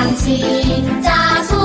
长青出。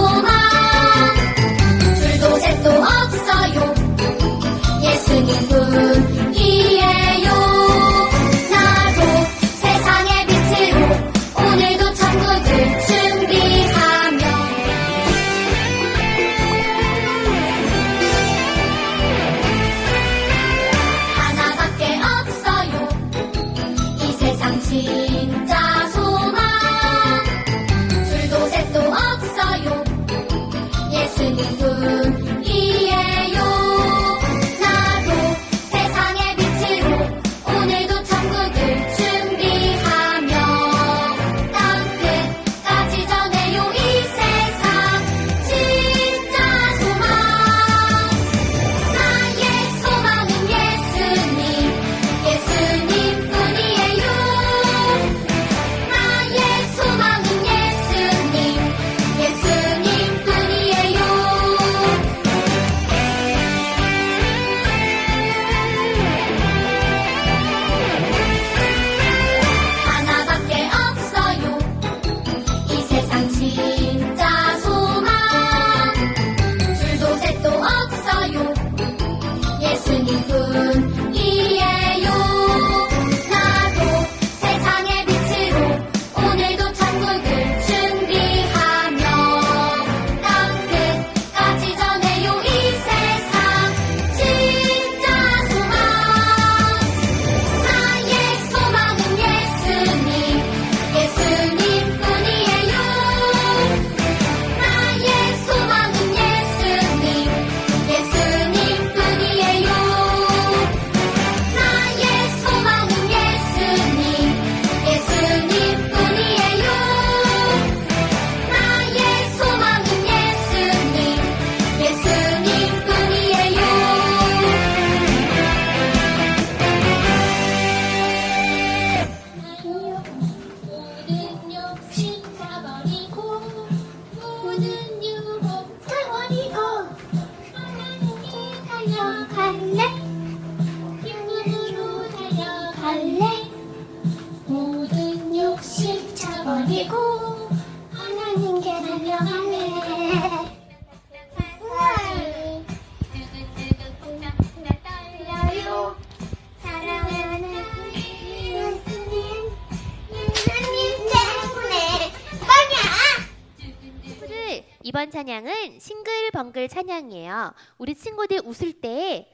찬양은 싱글벙글 찬양이에요. 우리 친구들 웃을 때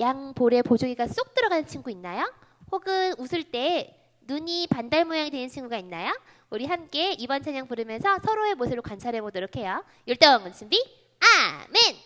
양볼에 보조개가 쏙 들어가는 친구 있나요? 혹은 웃을 때 눈이 반달 모양이 되는 친구가 있나요? 우리 함께 이번 찬양 부르면서 서로의 모습을 관찰해 보도록 해요. 율동은 준비, 아멘!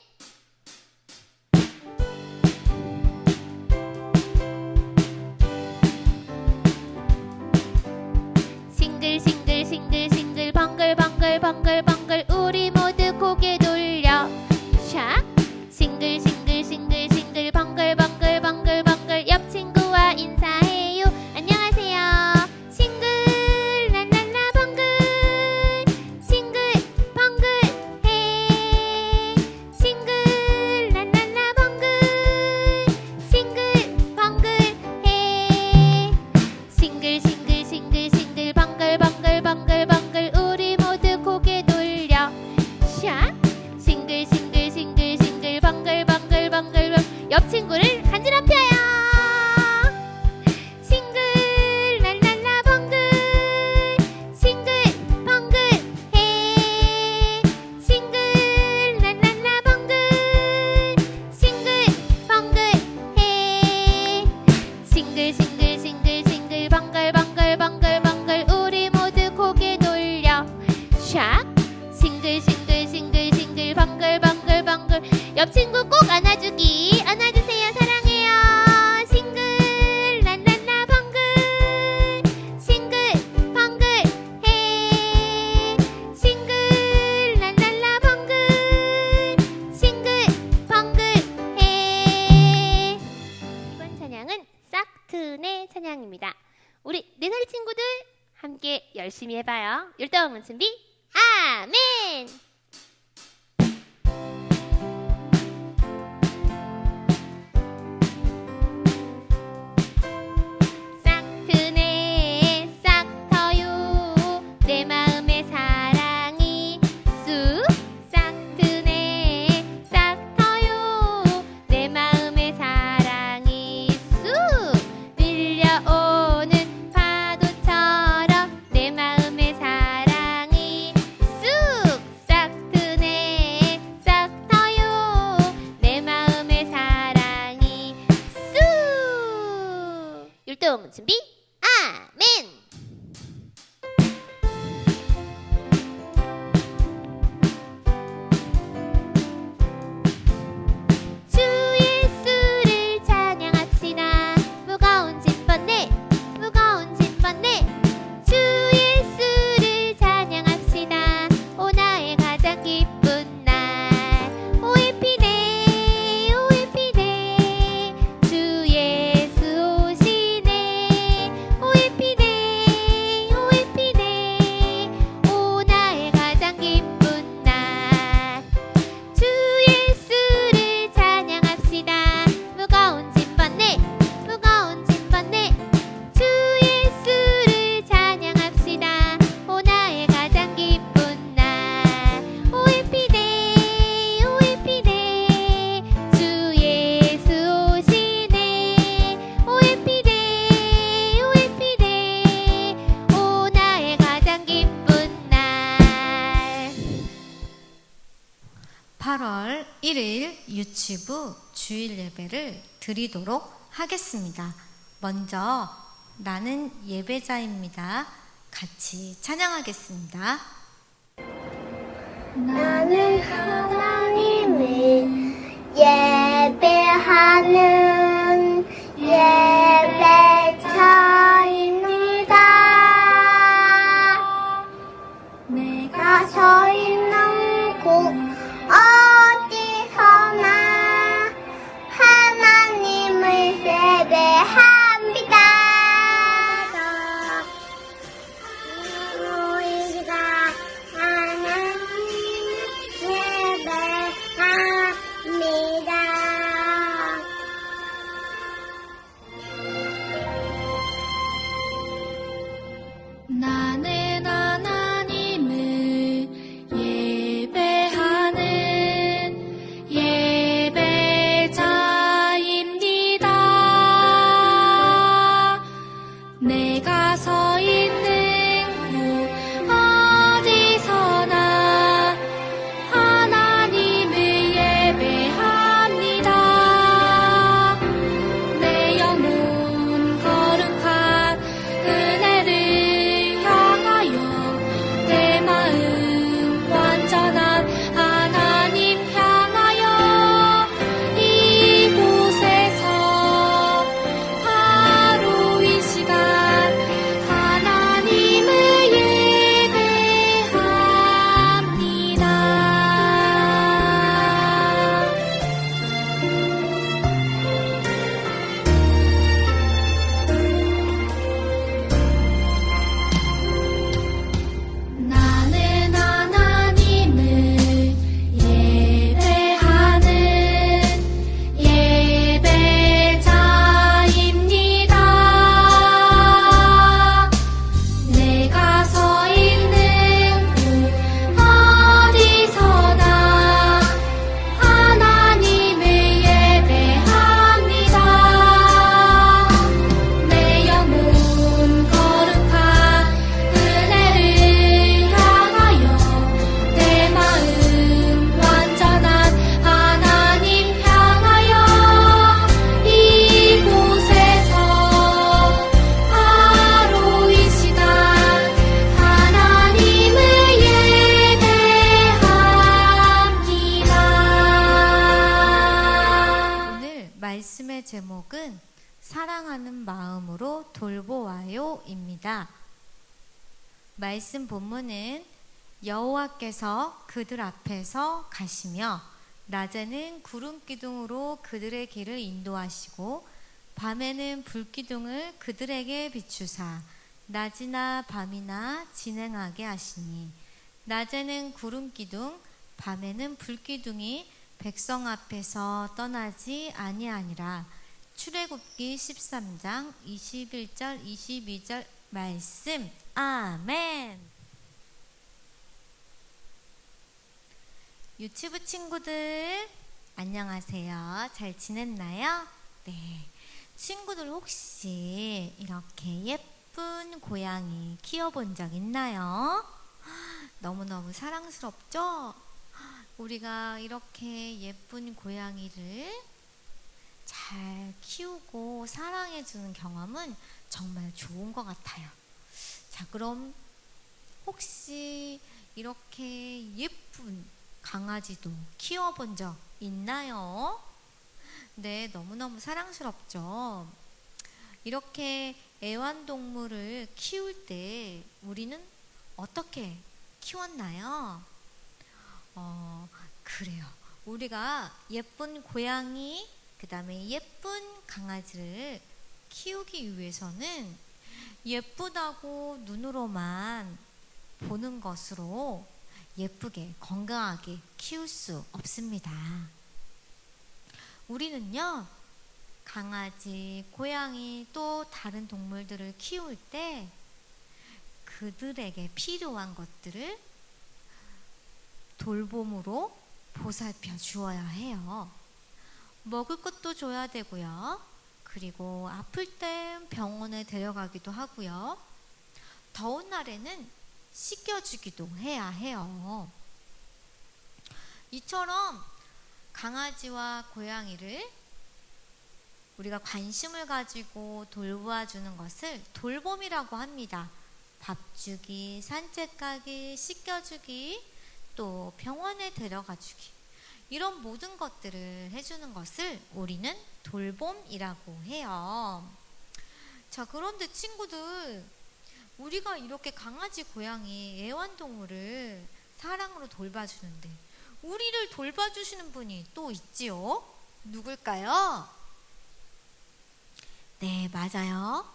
찬양은 싹트네 찬양입니다. 우리 네 살이 친구들 함께 열심히 해봐요. 율동은 준비 아멘! 아멘 1일 유치부 주일 예배를 드리도록 하겠습니다. 먼저 나는 예배자입니다. 같이 찬양하겠습니다. 나는 하나님을 예배하는 예배자입니다. 내가 서 있는 말씀의 제목은 사랑하는 마음으로 돌보아요입니다. 말씀 본문은 여호와께서 그들 앞에서 가시며 낮에는 구름 기둥으로 그들의 길을 인도하시고 밤에는 불 기둥을 그들에게 비추사 낮이나 밤이나 진행하게 하시니 낮에는 구름 기둥 밤에는 불 기둥이 백성 앞에서 떠나지 아니하니라 출애굽기 13장 21절 22절 말씀 아멘 유치부 친구들 안녕하세요 잘 지냈나요? 네 친구들 혹시 이렇게 예쁜 고양이 키워본 적 있나요? 너무너무 사랑스럽죠? 우리가 이렇게 예쁜 고양이를 잘 키우고 사랑해주는 경험은 정말 좋은 것 같아요. 자, 그럼 혹시 이렇게 예쁜 강아지도 키워본 적 있나요? 네, 너무너무 사랑스럽죠. 이렇게 애완동물을 키울 때 우리는 어떻게 키웠나요? 어, 그래요. 우리가 예쁜 고양이, 그 다음에 예쁜 강아지를 키우기 위해서는 예쁘다고 눈으로만 보는 것으로 예쁘게 건강하게 키울 수 없습니다. 우리는요, 강아지, 고양이 또 다른 동물들을 키울 때 그들에게 필요한 것들을 돌봄으로 보살펴 주어야 해요. 먹을 것도 줘야 되고요. 그리고 아플 땐 병원에 데려가기도 하고요. 더운 날에는 씻겨주기도 해야 해요. 이처럼 강아지와 고양이를 우리가 관심을 가지고 돌보아주는 것을 돌봄이라고 합니다. 밥 주기, 산책 가기, 씻겨주기, 또 병원에 데려가 주기. 이런 모든 것들을 해주는 것을 우리는 돌봄이라고 해요. 자, 그런데 친구들, 우리가 이렇게 강아지, 고양이, 애완동물을 사랑으로 돌봐주는데, 우리를 돌봐주시는 분이 또 있지요? 누굴까요? 네, 맞아요.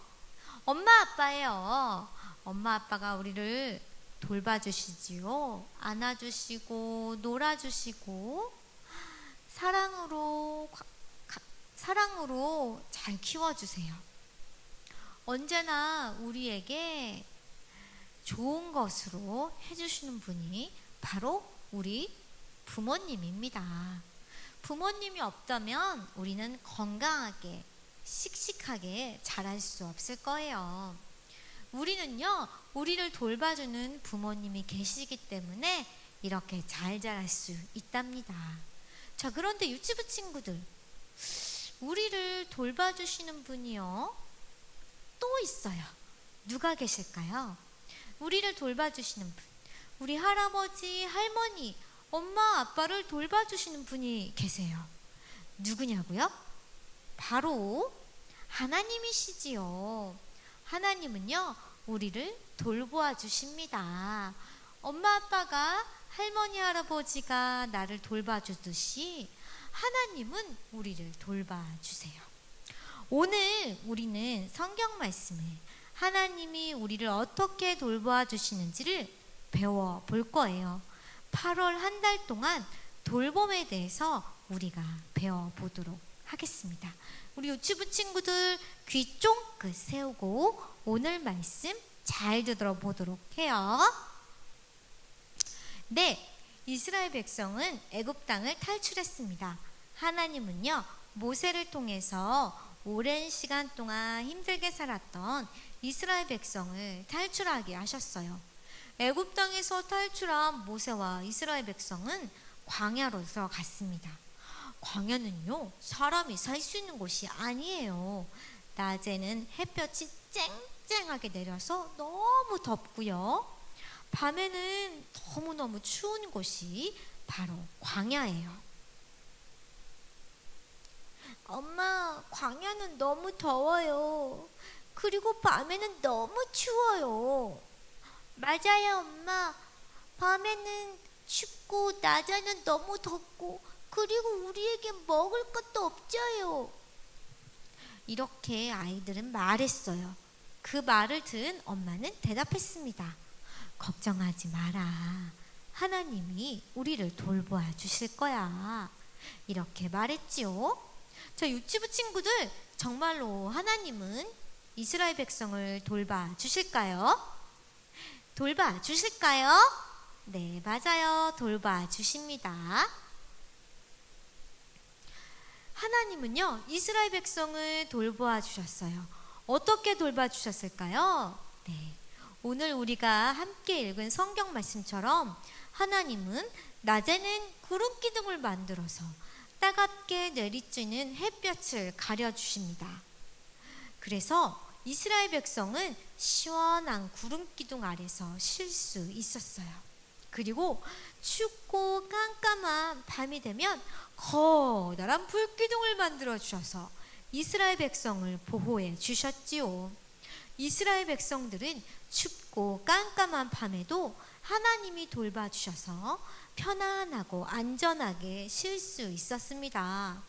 엄마, 아빠예요. 엄마, 아빠가 우리를 돌봐주시지요. 안아주시고, 놀아주시고, 사랑으로, 사랑으로 잘 키워주세요. 언제나 우리에게 좋은 것으로 해주시는 분이 바로 우리 부모님입니다. 부모님이 없다면 우리는 건강하게, 씩씩하게 자랄 수 없을 거예요. 우리는요, 우리를 돌봐주는 부모님이 계시기 때문에 이렇게 잘 자랄 수 있답니다. 자, 그런데 유치부 친구들, 우리를 돌봐주시는 분이요, 또 있어요. 누가 계실까요? 우리를 돌봐주시는 분. 우리 할아버지, 할머니, 엄마, 아빠를 돌봐주시는 분이 계세요. 누구냐고요? 바로 하나님이시지요. 하나님은요, 우리를 돌보아 주십니다. 엄마, 아빠가 할머니, 할아버지가 나를 돌봐주듯이 하나님은 우리를 돌봐주세요. 오늘 우리는 성경 말씀에 하나님이 우리를 어떻게 돌보아 주시는지를 배워 볼 거예요. 8월 한 달 동안 돌봄에 대해서 우리가 배워 보도록 하겠습니다. 우리 유치부 친구들 귀 쫑긋 세우고 오늘 말씀 잘 들어보도록 해요. 네, 이스라엘 백성은 애굽 땅을 탈출했습니다. 하나님은요 모세를 통해서 오랜 시간 동안 힘들게 살았던 이스라엘 백성을 탈출하게 하셨어요. 애굽 땅에서 탈출한 모세와 이스라엘 백성은 광야로 들어갔습니다. 광야는요 사람이 살 수 있는 곳이 아니에요. 낮에는 햇볕이 쨍쨍하게 내려서 너무 덥고요. 밤에는 너무너무 추운 곳이 바로 광야예요. 엄마, 광야는 너무 더워요. 그리고 밤에는 너무 추워요. 맞아요, 엄마. 밤에는 춥고 낮에는 너무 덥고 그리고 우리에게 먹을 것도 없어요. 이렇게 아이들은 말했어요. 그 말을 들은 엄마는 대답했습니다. 걱정하지 마라. 하나님이 우리를 돌보아 주실 거야. 이렇게 말했지요. 자, 유치부 친구들, 정말로 하나님은 이스라엘 백성을 돌봐 주실까요? 돌봐 주실까요? 네, 맞아요. 돌봐 주십니다. 하나님은요, 이스라엘 백성을 돌보아 주셨어요. 어떻게 돌봐 주셨을까요? 네. 오늘 우리가 함께 읽은 성경 말씀처럼 하나님은 낮에는 구름 기둥을 만들어서 따갑게 내리쬐는 햇볕을 가려 주십니다. 그래서 이스라엘 백성은 시원한 구름 기둥 아래서 쉴 수 있었어요. 그리고 춥고 깜깜한 밤이 되면 커다란 불기둥을 만들어 주셔서 이스라엘 백성을 보호해 주셨지요. 이스라엘 백성들은 춥고 깜깜한 밤에도 하나님이 돌봐주셔서 편안하고 안전하게 쉴 수 있었습니다.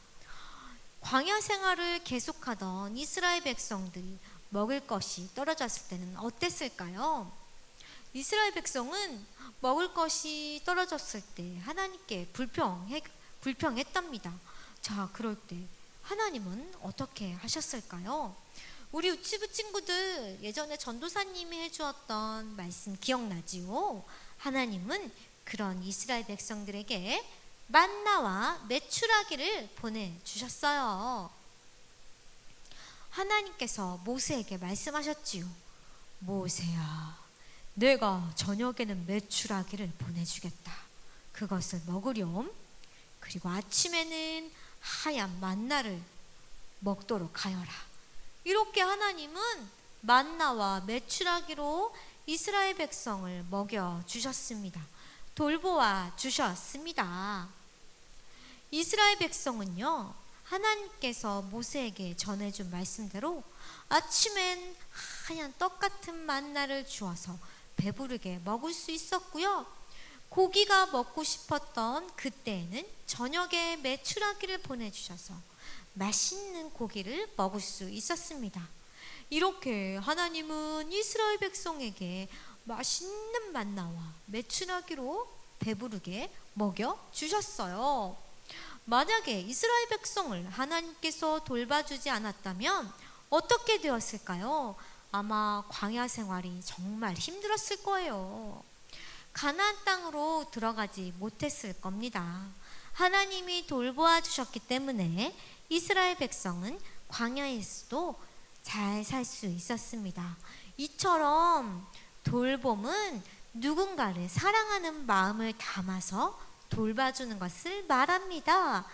광야 생활을 계속하던 이스라엘 백성들이 먹을 것이 떨어졌을 때는 어땠을까요? 이스라엘 백성은 먹을 것이 떨어졌을 때 하나님께 불평해, 불평했답니다. 자, 그럴 때 하나님은 어떻게 하셨을까요? 우리 유치부 친구들 예전에 전도사님이 해주었던 말씀 기억나지요? 하나님은 그런 이스라엘 백성들에게 만나와 메추라기를 보내주셨어요. 하나님께서 모세에게 말씀하셨지요. 모세야, 내가 저녁에는 메추라기를 보내주겠다. 그것을 먹으렴. 그리고 아침에는 하얀 만나를 먹도록 하여라. 이렇게 하나님은 만나와 메추라기로 이스라엘 백성을 먹여 주셨습니다. 돌보아 주셨습니다. 이스라엘 백성은요, 하나님께서 모세에게 전해준 말씀대로 아침엔 하얀 떡 같은 만나를 주어서 배부르게 먹을 수 있었고요. 고기가 먹고 싶었던 그때에는 저녁에 메추라기를 보내주셔서 맛있는 고기를 먹을 수 있었습니다. 이렇게 하나님은 이스라엘 백성에게 맛있는 만나와 메추라기로 배부르게 먹여 주셨어요. 만약에 이스라엘 백성을 하나님께서 돌봐주지 않았다면 어떻게 되었을까요? 아마 광야 생활이 정말 힘들었을 거예요. 가나안 땅으로 들어가지 못했을 겁니다. 하나님이 돌보아 주셨기 때문에 이스라엘 백성은 광야에서도 잘 살 수 있었습니다. 이처럼 돌봄은 누군가를 사랑하는 마음을 담아서 돌봐주는 것을 말합니다.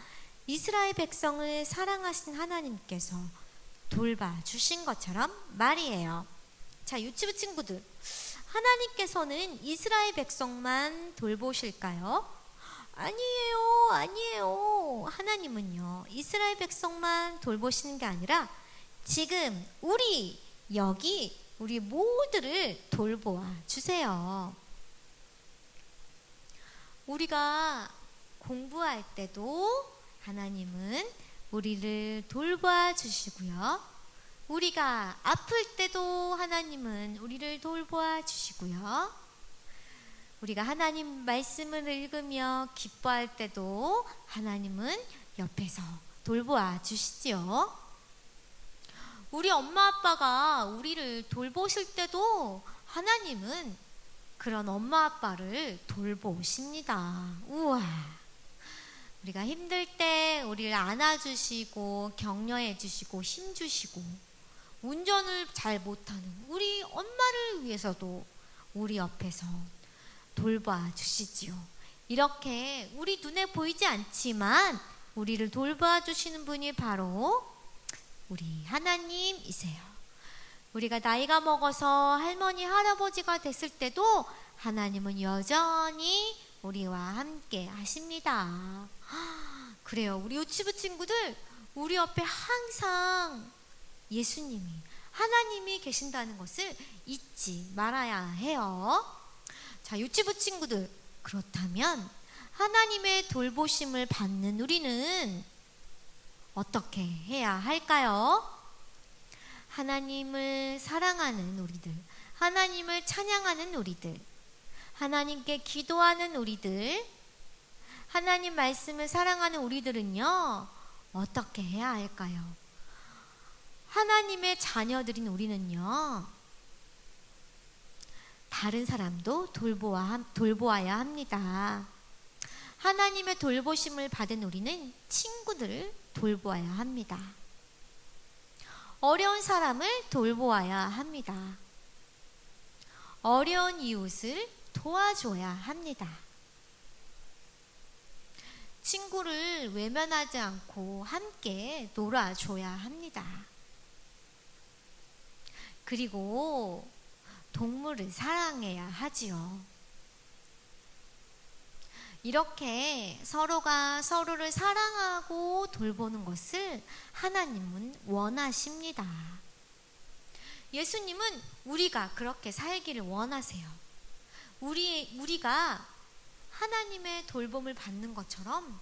이스라엘 백성을 사랑하신 하나님께서 돌봐주신 것처럼 말이에요. 자, 유치부 친구들. 하나님께서는 이스라엘 백성만 돌보실까요? 아니에요, 아니에요. 하나님은요, 이스라엘 백성만 돌보시는 게 아니라 지금 우리, 여기, 우리 모두를 돌보아 주세요. 우리가 공부할 때도 하나님은 우리를 돌봐 주시고요. 우리가 아플 때도 하나님은 우리를 돌보아 주시고요. 우리가 하나님 말씀을 읽으며 기뻐할 때도 하나님은 옆에서 돌보아 주시지요. 우리 엄마 아빠가 우리를 돌보실 때도 하나님은 그런 엄마 아빠를 돌보십니다. 우와. 우리가 힘들 때 우리를 안아주시고 격려해 주시고 힘 주시고 운전을 잘 못하는 우리 엄마를 위해서도 우리 옆에서 돌봐 주시지요. 이렇게 우리 눈에 보이지 않지만 우리를 돌봐 주시는 분이 바로 우리 하나님이세요. 우리가 나이가 먹어서 할머니, 할아버지가 됐을 때도 하나님은 여전히 우리와 함께 하십니다. 그래요. 우리 유치부 친구들, 우리 옆에 항상 예수님이, 하나님이 계신다는 것을 잊지 말아야 해요. 자, 유치부 친구들, 그렇다면 하나님의 돌보심을 받는 우리는 어떻게 해야 할까요? 하나님을 사랑하는 우리들, 하나님을 찬양하는 우리들, 하나님께 기도하는 우리들, 하나님 말씀을 사랑하는 우리들은요, 어떻게 해야 할까요? 하나님의 자녀들인 우리는요, 다른 사람도 돌보아, 돌보아야 합니다. 하나님의 돌보심을 받은 우리는 친구들을 돌보아야 합니다. 어려운 사람을 돌보아야 합니다. 어려운 이웃을 도와줘야 합니다. 친구를 외면하지 않고 함께 놀아줘야 합니다. 그리고 동물을 사랑해야 하지요. 이렇게 서로가 서로를 사랑하고 돌보는 것을 하나님은 원하십니다. 예수님은 우리가 그렇게 살기를 원하세요. 우리, 우리가 하나님의 돌봄을 받는 것처럼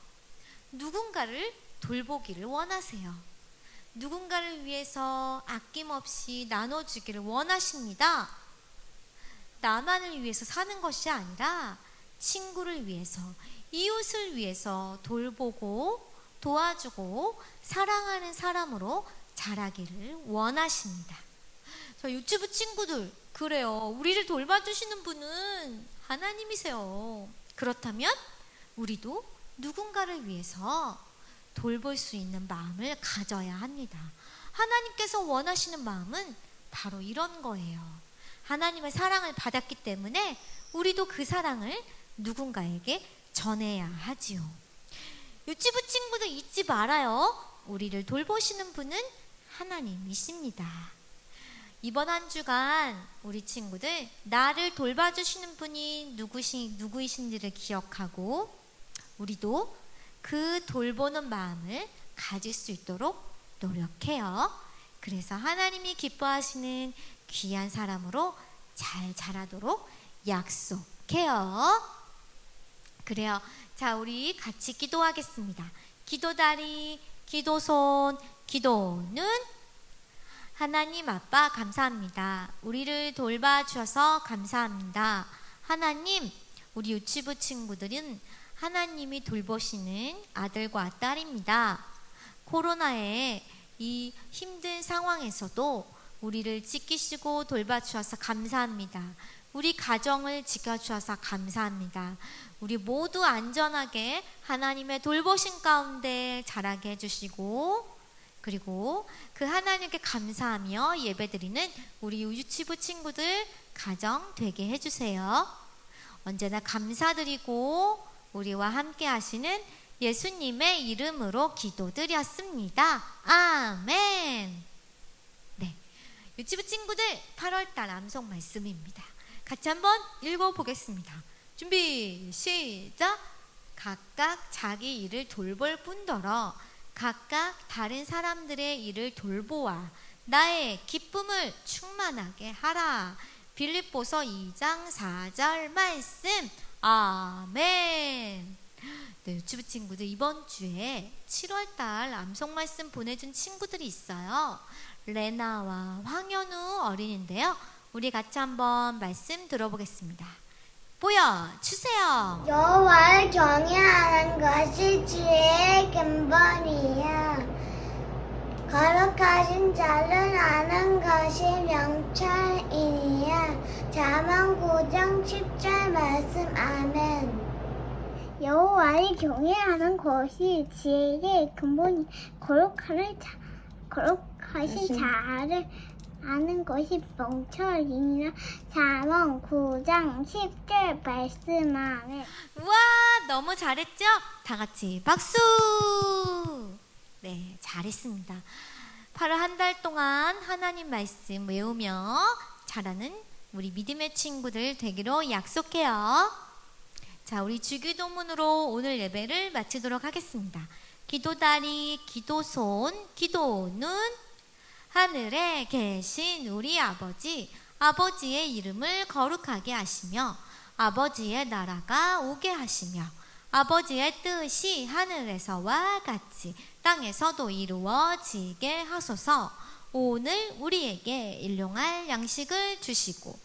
누군가를 돌보기를 원하세요. 누군가를 위해서 아낌없이 나눠주기를 원하십니다. 나만을 위해서 사는 것이 아니라 친구를 위해서, 이웃을 위해서 돌보고 도와주고 사랑하는 사람으로 자라기를 원하십니다. 저 유튜브 친구들, 그래요. 우리를 돌봐주시는 분은 하나님이세요. 그렇다면 우리도 누군가를 위해서 돌볼 수 있는 마음을 가져야 합니다. 하나님께서 원하시는 마음은 바로 이런 거예요. 하나님의 사랑을 받았기 때문에 우리도 그 사랑을 누군가에게 전해야 하지요. 유치부 친구들 잊지 말아요. 우리를 돌보시는 분은 하나님이십니다. 이번 한 주간 우리 친구들 나를 돌봐주시는 분이 누구시, 누구이신지를 기억하고 우리도 그 돌보는 마음을 가질 수 있도록 노력해요. 그래서 하나님이 기뻐하시는 귀한 사람으로 잘 자라도록 약속해요. 그래요. 자, 우리 같이 기도하겠습니다. 기도다리, 기도손, 기도는 하나님 아빠 감사합니다. 우리를 돌봐 주셔서 감사합니다. 하나님, 우리 유치부 친구들은 하나님이 돌보시는 아들과 딸입니다. 코로나의 이 힘든 상황에서도 우리를 지키시고 돌봐주셔서 감사합니다. 우리 가정을 지켜주셔서 감사합니다. 우리 모두 안전하게 하나님의 돌보신 가운데 자라게 해주시고, 그리고 그 하나님께 감사하며 예배드리는 우리 유치부 친구들 가정 되게 해주세요. 언제나 감사드리고 우리와 함께 하시는 예수님의 이름으로 기도드렸습니다. 아멘. 네. 유치부 친구들 8월달 암송 말씀입니다. 같이 한번 읽어보겠습니다. 준비, 시작! 각각 자기 일을 돌볼 뿐더러 각각 다른 사람들의 일을 돌보아 나의 기쁨을 충만하게 하라. 빌립보서 2장 4절 말씀. 아멘. 네, 유튜브 친구들 이번 주에 7월달 암송 말씀 보내준 친구들이 있어요. 레나와 황현우 어린인데요. 우리 같이 한번 말씀 들어보겠습니다. 보여주세요. 여호와를 경외하는 것이 지혜의 근본이야. 거룩하신 자를 아는 것이 명철이니야. 자만 9장 10절 말씀 아멘. 여호와를 경외하는 것이 지혜의 근본이 거룩하를 자, 거룩하신 자를 아는 것이 명철이니라. 자만 9장 10절 말씀 아멘. 우와, 너무 잘했죠? 다 같이 박수! 네, 잘했습니다. 8월 한 달 동안 하나님 말씀 외우며 자라는 우리 믿음의 친구들 되기로 약속해요. 자, 우리 주기도문으로 오늘 예배를 마치도록 하겠습니다. 기도다리, 기도손, 기도는 하늘에 계신 우리 아버지, 아버지의 이름을 거룩하게 하시며 아버지의 나라가 오게 하시며 아버지의 뜻이 하늘에서와 같이 땅에서도 이루어지게 하소서 오늘 우리에게 일용할 양식을 주시고